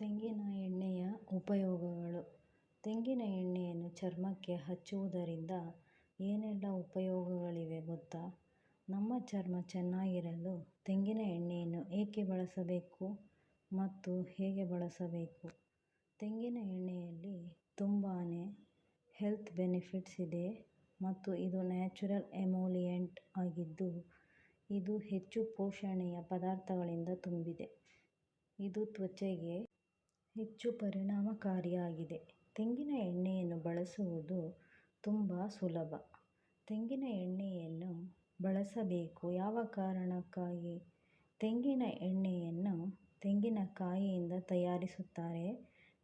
ತೆಂಗಿನ ಎಣ್ಣೆಯ ಉಪಯೋಗಗಳು. ತೆಂಗಿನ ಎಣ್ಣೆಯನ್ನು ಚರ್ಮಕ್ಕೆ ಹಚ್ಚುವುದರಿಂದ ಏನೆಲ್ಲ ಉಪಯೋಗಗಳಿವೆ ಗೊತ್ತಾ? ನಮ್ಮ ಚರ್ಮ ಚೆನ್ನಾಗಿರಲು ತೆಂಗಿನ ಎಣ್ಣೆಯನ್ನು ಏಕೆ ಬಳಸಬೇಕು ಮತ್ತು ಹೇಗೆ ಬಳಸಬೇಕು? ತೆಂಗಿನ ಎಣ್ಣೆಯಲ್ಲಿ ತುಂಬಾ ಹೆಲ್ತ್ ಬೆನಿಫಿಟ್ಸ್ ಇದೆ ಮತ್ತು ಇದು ನ್ಯಾಚುರಲ್ ಎಮೋಲಿಯೆಂಟ್ ಆಗಿದ್ದು, ಇದು ಹೆಚ್ಚು ಪೋಷಣೆಯ ಪದಾರ್ಥಗಳಿಂದ ತುಂಬಿದೆ. ಇದು ತ್ವಚೆಗೆ ಹೆಚ್ಚು ಪರಿಣಾಮಕಾರಿಯಾಗಿದೆ. ತೆಂಗಿನ ಎಣ್ಣೆಯನ್ನು ಬಳಸುವುದು ತುಂಬ ಸುಲಭ. ತೆಂಗಿನ ಎಣ್ಣೆಯನ್ನು ಬಳಸಬೇಕು. ಯಾವ ಕಾರಣಕ್ಕಾಗಿ? ತೆಂಗಿನ ಎಣ್ಣೆಯನ್ನು ತೆಂಗಿನಕಾಯಿಯಿಂದ ತಯಾರಿಸುತ್ತಾರೆ.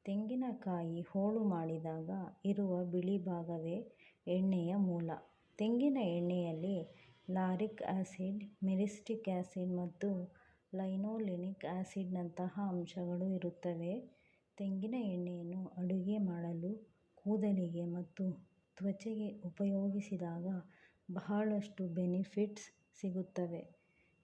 ತೆಂಗಿನಕಾಯಿ ಹೋಳು ಮಾಡಿದಾಗ ಇರುವ ಬಿಳಿ ಭಾಗವೇ ಎಣ್ಣೆಯ ಮೂಲ. ತೆಂಗಿನ ಎಣ್ಣೆಯಲ್ಲಿ ಲಾರಿಕ್ ಆ್ಯಸಿಡ್ ಮೆರಿಸ್ಟಿಕ್ ಆಸಿಡ್ ಮತ್ತು ಲೈನೋಲಿನಿಕ್ ಆಸಿಡ್ನಂತಹ ಅಂಶಗಳು ಇರುತ್ತವೆ. ತೆಂಗಿನ ಎಣ್ಣೆಯನ್ನು ಅಡುಗೆ ಮಾಡಲು, ಕೂದಲಿಗೆ ಮತ್ತು ತ್ವಚೆಗೆ ಉಪಯೋಗಿಸಿದಾಗ ಬಹಳಷ್ಟು ಬೆನಿಫಿಟ್ಸ್ ಸಿಗುತ್ತವೆ.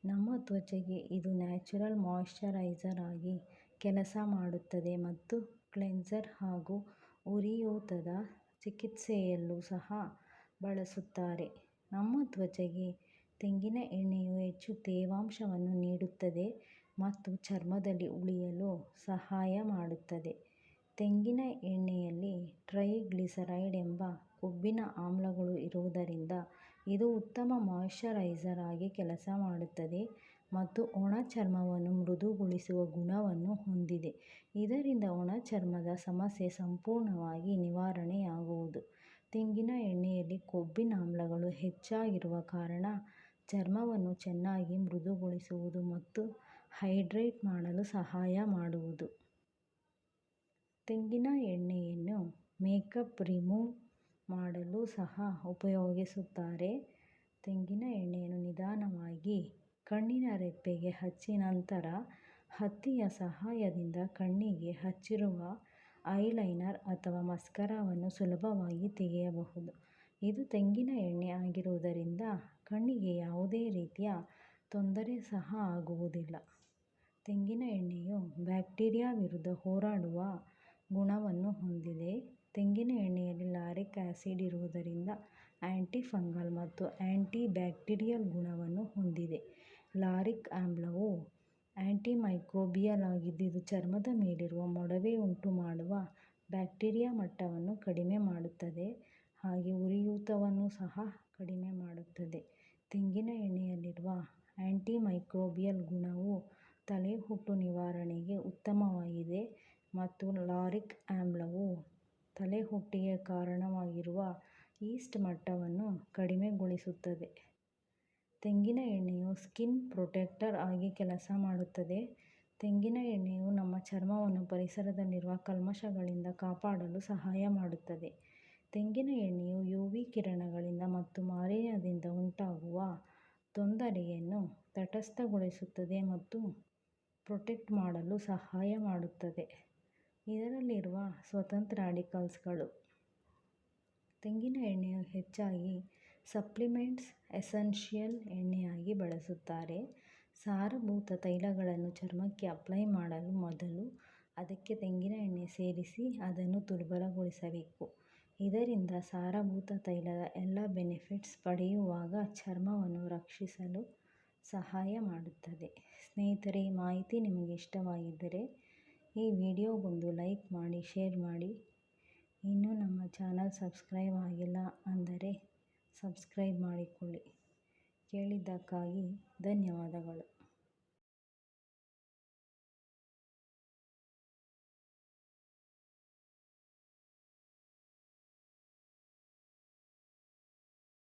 ನಮ್ಮ ತ್ವಚೆಗೆ ಇದು ನ್ಯಾಚುರಲ್ ಮಾಯಿಶ್ಚರೈಸರ್ ಆಗಿ ಕೆಲಸ ಮಾಡುತ್ತದೆ ಮತ್ತು ಕ್ಲೆನ್ಸರ್ ಹಾಗೂ ಉರಿಯೂತದ ಚಿಕಿತ್ಸೆಯಲ್ಲೂ ಸಹ ಬಳಸುತ್ತಾರೆ. ನಮ್ಮ ತ್ವಚೆಗೆ ತೆಂಗಿನ ಎಣ್ಣೆಯು ಹೆಚ್ಚು ತೇವಾಂಶವನ್ನು ನೀಡುತ್ತದೆ ಮತ್ತು ಚರ್ಮದಲ್ಲಿ ಉಳಿಯಲು ಸಹಾಯ ಮಾಡುತ್ತದೆ. ತೆಂಗಿನ ಎಣ್ಣೆಯಲ್ಲಿ ಟ್ರೈಗ್ಲಿಸರೈಡ್ ಎಂಬ ಕೊಬ್ಬಿನ ಆಮ್ಲಗಳು ಇರುವುದರಿಂದ ಇದು ಉತ್ತಮ ಮಾಯಿಶ್ಚರೈಸರ್ ಆಗಿ ಕೆಲಸ ಮಾಡುತ್ತದೆ ಮತ್ತು ಒಣ ಚರ್ಮವನ್ನು ಮೃದುಗೊಳಿಸುವ ಗುಣವನ್ನು ಹೊಂದಿದೆ. ಇದರಿಂದ ಒಣ ಚರ್ಮದ ಸಮಸ್ಯೆ ಸಂಪೂರ್ಣವಾಗಿ ನಿವಾರಣೆಯಾಗುವುದು. ತೆಂಗಿನ ಎಣ್ಣೆಯಲ್ಲಿ ಕೊಬ್ಬಿನ ಆಮ್ಲಗಳು ಹೆಚ್ಚಾಗಿರುವ ಕಾರಣ ಚರ್ಮವನ್ನು ಚೆನ್ನಾಗಿ ಮೃದುಗೊಳಿಸುವುದು ಮತ್ತು ಹೈಡ್ರೇಟ್ ಮಾಡಲು ಸಹಾಯ ಮಾಡುವುದು. ತೆಂಗಿನ ಎಣ್ಣೆಯನ್ನು ಮೇಕಪ್ ರಿಮೂವ್ ಮಾಡಲು ಸಹ ಉಪಯೋಗಿಸುತ್ತಾರೆ. ತೆಂಗಿನ ಎಣ್ಣೆಯನ್ನು ನಿಧಾನವಾಗಿ ಕಣ್ಣಿನ ರೆಪ್ಪೆಗೆ ಹಚ್ಚಿ ನಂತರ ಹತ್ತಿಯ ಸಹಾಯದಿಂದ ಕಣ್ಣಿಗೆ ಹಚ್ಚಿರುವ ಐಲೈನರ್ ಅಥವಾ ಮಸ್ಕರಾವನ್ನು ಸುಲಭವಾಗಿ ತೆಗೆಯಬಹುದು. ಇದು ತೆಂಗಿನ ಎಣ್ಣೆ ಆಗಿರುವುದರಿಂದ ಕಣ್ಣಿಗೆ ಯಾವುದೇ ರೀತಿಯ ತೊಂದರೆ ಸಹ ಆಗುವುದಿಲ್ಲ. ತೆಂಗಿನ ಎಣ್ಣೆಯು ಬ್ಯಾಕ್ಟೀರಿಯಾ ವಿರುದ್ಧ ಹೋರಾಡುವ ಗುಣವನ್ನು ಹೊಂದಿದೆ. ತೆಂಗಿನ ಎಣ್ಣೆಯಲ್ಲಿ ಲಾರಿಕ್ ಆಸಿಡ್ ಇರುವುದರಿಂದ ಆಂಟಿ ಫಂಗಲ್ ಮತ್ತು ಆಂಟಿ ಬ್ಯಾಕ್ಟೀರಿಯಲ್ ಗುಣವನ್ನು ಹೊಂದಿದೆ. ಲಾರಿಕ್ ಆಮ್ಲವು ಆಂಟಿಮೈಕ್ರೋಬಿಯಲ್ ಆಗಿದ್ದು, ಇದು ಚರ್ಮದ ಮೇಲಿರುವ ಮೊಡವೆ ಉಂಟು ಮಾಡುವ ಬ್ಯಾಕ್ಟೀರಿಯಾ ಮಟ್ಟವನ್ನು ಕಡಿಮೆ ಮಾಡುತ್ತದೆ. ಹಾಗೆ ಉರಿಯೂತವನ್ನು ಸಹ ಕಡಿಮೆ ಮಾಡುತ್ತದೆ. ತೆಂಗಿನ ಎಣ್ಣೆಯಲ್ಲಿರುವ ಆಂಟಿಮೈಕ್ರೋಬಿಯಲ್ ಗುಣವು ತಲೆಹುಟ್ಟು ನಿವಾರಣೆಗೆ ಉತ್ತಮವಾಗಿದೆ ಮತ್ತು ಲಾರಿಕ್ ಆಮ್ಲವು ತಲೆಹುಟ್ಟಿಗೆ ಕಾರಣವಾಗಿರುವ ಯೀಸ್ಟ್ ಮಟ್ಟವನ್ನು ಕಡಿಮೆಗೊಳಿಸುತ್ತದೆ. ತೆಂಗಿನ ಎಣ್ಣೆಯು ಸ್ಕಿನ್ ಪ್ರೊಟೆಕ್ಟರ್ ಆಗಿ ಕೆಲಸ ಮಾಡುತ್ತದೆ. ತೆಂಗಿನ ಎಣ್ಣೆಯು ನಮ್ಮ ಚರ್ಮವನ್ನು ಪರಿಸರದಲ್ಲಿರುವ ಕಲ್ಮಶಗಳಿಂದ ಕಾಪಾಡಲು ಸಹಾಯ ಮಾಡುತ್ತದೆ. ತೆಂಗಿನ ಎಣ್ಣೆಯು ಯುವಿ ಕಿರಣಗಳಿಂದ ಮತ್ತು ಮಾಲಿನ್ಯದಿಂದ ಉಂಟಾಗುವ ತೊಂದರೆಯನ್ನು ತಟಸ್ಥಗೊಳಿಸುತ್ತದೆ ಮತ್ತು ಪ್ರೊಟೆಕ್ಟ್ ಮಾಡಲು ಸಹಾಯ ಮಾಡುತ್ತದೆ. ಇದರಲ್ಲಿರುವ ಸ್ವತಂತ್ರ ರಾಡಿಕಲ್ಸ್ಗಳು ತೆಂಗಿನ ಎಣ್ಣೆಯು ಹೆಚ್ಚಾಗಿ ಸಪ್ಲಿಮೆಂಟ್ಸ್, ಎಸೆನ್ಷಿಯಲ್ ಎಣ್ಣೆಯಾಗಿ ಬಳಸುತ್ತಾರೆ. ಸಾರಭೂತ ತೈಲಗಳನ್ನು ಚರ್ಮಕ್ಕೆ ಅಪ್ಲೈ ಮಾಡಲು ಮೊದಲು ಅದಕ್ಕೆ ತೆಂಗಿನ ಎಣ್ಣೆ ಸೇರಿಸಿ ಅದನ್ನು ದುರ್ಬಲಗೊಳಿಸಬೇಕು. ಇದರಿಂದ ಸಾರಭೂತ ತೈಲದ ಎಲ್ಲ ಬೆನಿಫಿಟ್ಸ್ ಪಡೆಯುವಾಗ ಚರ್ಮವನ್ನು ರಕ್ಷಿಸಲು ಸಹಾಯ ಮಾಡುತ್ತದೆ. ಸ್ನೇಹಿತರೆ, ಈ ಮಾಹಿತಿ ನಿಮಗೆ ಇಷ್ಟವಾಗಿದ್ದರೆ ಈ ವಿಡಿಯೋಗೊಂದು ಲೈಕ್ ಮಾಡಿ, ಶೇರ್ ಮಾಡಿ. ಇನ್ನೂ ನಮ್ಮ ಚಾನಲ್ ಸಬ್ಸ್ಕ್ರೈಬ್ ಆಗಿಲ್ಲ ಅಂದರೆ ಸಬ್ಸ್ಕ್ರೈಬ್ ಮಾಡಿಕೊಳ್ಳಿ. ಕೇಳಿದ್ದಕ್ಕಾಗಿ ಧನ್ಯವಾದಗಳು.